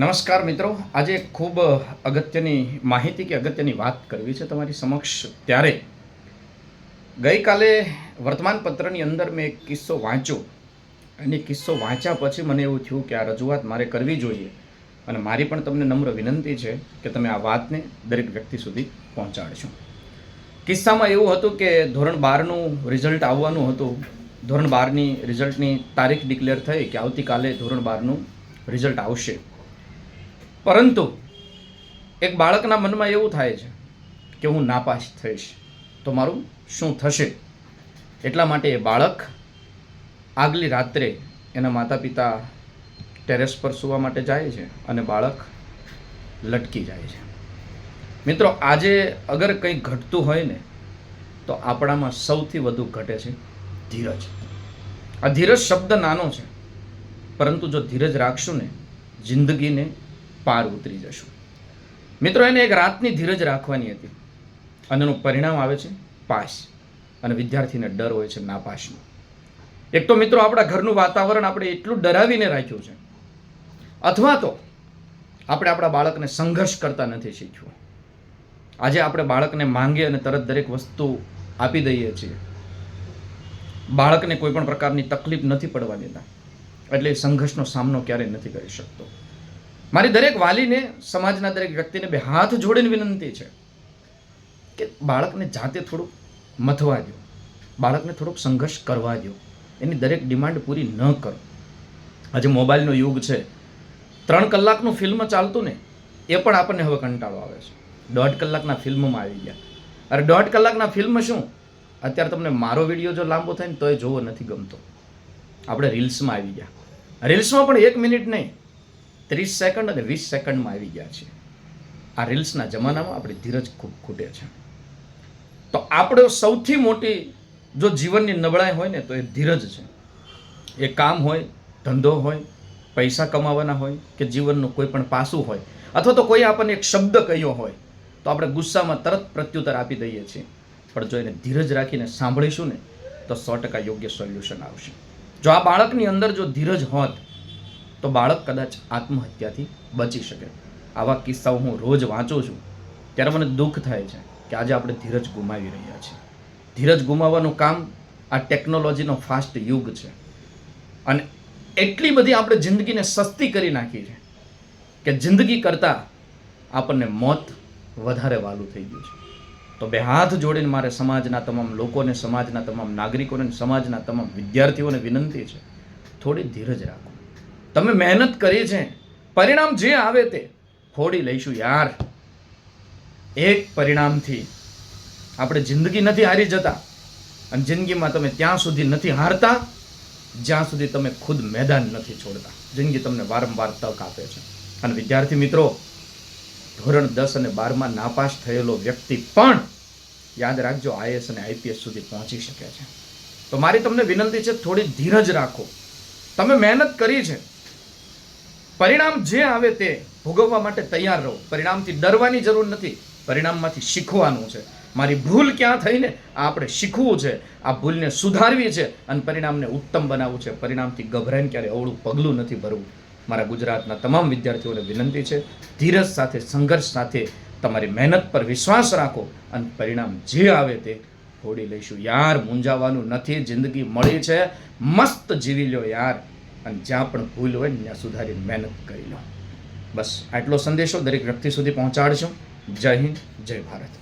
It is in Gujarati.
નમસ્કાર મિત્રો. આજે ખૂબ અગત્યની માહિતી કે અગત્યની વાત કરવી છે તમારી સમક્ષ. ત્યારે ગઈકાલે વર્તમાનપત્રની અંદર મેં એક કિસ્સો વાંચ્યો. અને કિસ્સો વાંચ્યા પછી મને એવું થયું કે આ રજૂઆત મારે કરવી જોઈએ. અને મારી પણ તમને નમ્ર વિનંતી છે કે તમે આ વાતને દરેક વ્યક્તિ સુધી પહોંચાડશો. કિસ્સામાં એવું હતું કે ધોરણ બારનું રિઝલ્ટ આવવાનું હતું. ધોરણ બારની રિઝલ્ટની તારીખ ડિક્લેર થઈ કે આવતીકાલે ધોરણ બારનું રિઝલ્ટ આવશે. પરંતુ એક બાળકના મનમાં એવું થાય છે કે હું નાપાસ થઈશ. તો મારું શું થશે? એટલા માટે એ બાળક આગલી રાત્રે એના માતા પિતા ટેરેસ પર સૂવા માટે જાય છે અને બાળક લટકી જાય છે. મિત્રો, આજે અગર કંઈ ઘટતું હોય ને, તો આપણામાં સૌથી વધુ ઘટે છે ધીરજ. આ ધીરજ શબ્દ નાનો છે, પરંતુ જો ધીરજ રાખશું ને, જિંદગીને પાર ઉતરી જશું. મિત્રો, એને એક રાતની ધીરજ રાખવાની હતી. અને એનું પરિણામ આવે છે પાસ. અને વિદ્યાર્થીને ડર હોય છે નાપાસનો. એક તો મિત્રો, આપણા ઘરનું વાતાવરણ આપણે એટલું ડરાવીને રાખ્યું છે. અથવા તો આપણે આપણા બાળકને સંઘર્ષ કરતા નથી શીખ્યું. આજે આપણે બાળકને માંગીએ અને તરત દરેક વસ્તુ આપી દઈએ છીએ. બાળકને કોઈ પણ પ્રકારની તકલીફ નથી પડવા દેતા. એટલે સંઘર્ષનો સામનો ક્યારેય નથી કરી શકતો. મારી દરેક વાલીને, સમાજના દરેક વ્યક્તિને બે હાથ જોડીને વિનંતી છે કે બાળકને જાતે થોડુંક મથવા દો બાળકને થોડોક સંઘર્ષ કરવા દો એની દરેક ડિમાન્ડ પૂરી ન કરો. આજે મોબાઈલનો યુગ છે. ત્રણ કલાકનું ફિલ્મ ચાલતું ને, એ પણ આપણને હવે કંટાળો આવે છે. દોઢ કલાકના ફિલ્મમાં આવી ગયા. અરે દોઢ કલાકના ફિલ્મ શું? અત્યારે તમને મારો વીડિયો જો લાંબો થાય ને તો એ જોવો, નથી ગમતો. આપણે રીલ્સમાં આવી ગયા. રીલ્સમાં પણ એક મિનિટ નહીં. ત્રીસ સેકન્ડ અને વીસ સેકન્ડમાં આવી ગયા છે. આ રીલ્સના જમાનામાં આપણી ધીરજ ખૂબ ખૂટે છે. તો આપણે સૌથી મોટી જો જીવનની નબળાઈ હોય ને તો એ ધીરજ છે. એ કામ હોય, ધંધો હોય, પૈસા કમાવાના હોય કે જીવનનું કોઈ પણ પાસું હોય, અથવા તો કોઈ આપણને એક શબ્દ કહ્યો હોય, તો આપણે ગુસ્સામાં તરત પ્રત્યુત્તર આપી દઈએ છીએ. પણ જો એને ધીરજ રાખીને સાંભળીશું ને, તો સો ટકા યોગ્ય સોલ્યુશન આવશે. જો આ બાળકની અંદર જો ધીરજ હોત તો બાળક કદાચ આત્મહત્યાથી બચી શકે. આવા કિસ્સાઓ હું રોજ વાંચું છું, ત્યારે મને દુઃખ થાય છે કે આજે આપણે ધીરજ ગુમાવી રહ્યા છીએ. ધીરજ ગુમાવવાનું કામ આ ટેકનોલોજીનો ફાસ્ટ યુગ છે. અને એટલી બધી આપણે જિંદગીને સસ્તી કરી નાખી છે કે જિંદગી કરતાં આપણને મોત વધારે વાલું થઈ ગયું છે. તો બે હાથ જોડીને મારે સમાજના તમામ લોકોને, સમાજના તમામ નાગરિકોને, સમાજના તમામ વિદ્યાર્થીઓને વિનંતી છે, થોડી ધીરજ રાખો. તમે મહેનત કરી છે. પરિણામ જે આવે તે ખોડી લઈશું યાર. એક પરિણામથી આપણે જિંદગી નથી હારી જતા અને જિંદગીમાં તમે ત્યાં સુધી નથી હારતા, જ્યાં સુધી તમે ખુદ મેદાન નથી છોડતા. જિંદગી તમને વારંવાર તક આપે છે. અને વિદ્યાર્થી મિત્રો, ધોરણ દસ અને બારમાં નાપાસ થયેલો વ્યક્તિ પણ યાદ રાખજો આઈએસ અને આઈપીએસ સુધી પહોંચી શકે છે. તો મારી તમને વિનંતી છે, થોડી ધીરજ રાખો. તમે મહેનત કરી છે. પરિણામ જે આવે તે ભોગવવા માટે તૈયાર રહો. પરિણામથી ડરવાની જરૂર નથી. પરિણામમાંથી શીખવાનું છે. મારી ભૂલ ક્યાં થઈને આ આપણે શીખવું છે. આ ભૂલને સુધારવી છે અને પરિણામને ઉત્તમ બનાવવું છે. પરિણામથી ગભરાઈને ક્યારે અવળું પગલું નથી ભરવું. મારા ગુજરાતના તમામ વિદ્યાર્થીઓને વિનંતી છે, ધીરજ સાથે, સંઘર્ષ સાથે તમારી મહેનત પર વિશ્વાસ રાખો અને પરિણામ જે આવે તે ફોડી લઈશું. યાર, મૂંઝાવાનું નથી. જિંદગી મળી છે. મસ્ત જીવી લો યાર. અને જ્યાં પણ ભૂલ હોય ત્યાં સુધારીને મહેનત કરી લો. બસ આટલો સંદેશો દરેક વ્યક્તિ સુધી પહોંચાડજો. જય હિન્દ, જય ભારત.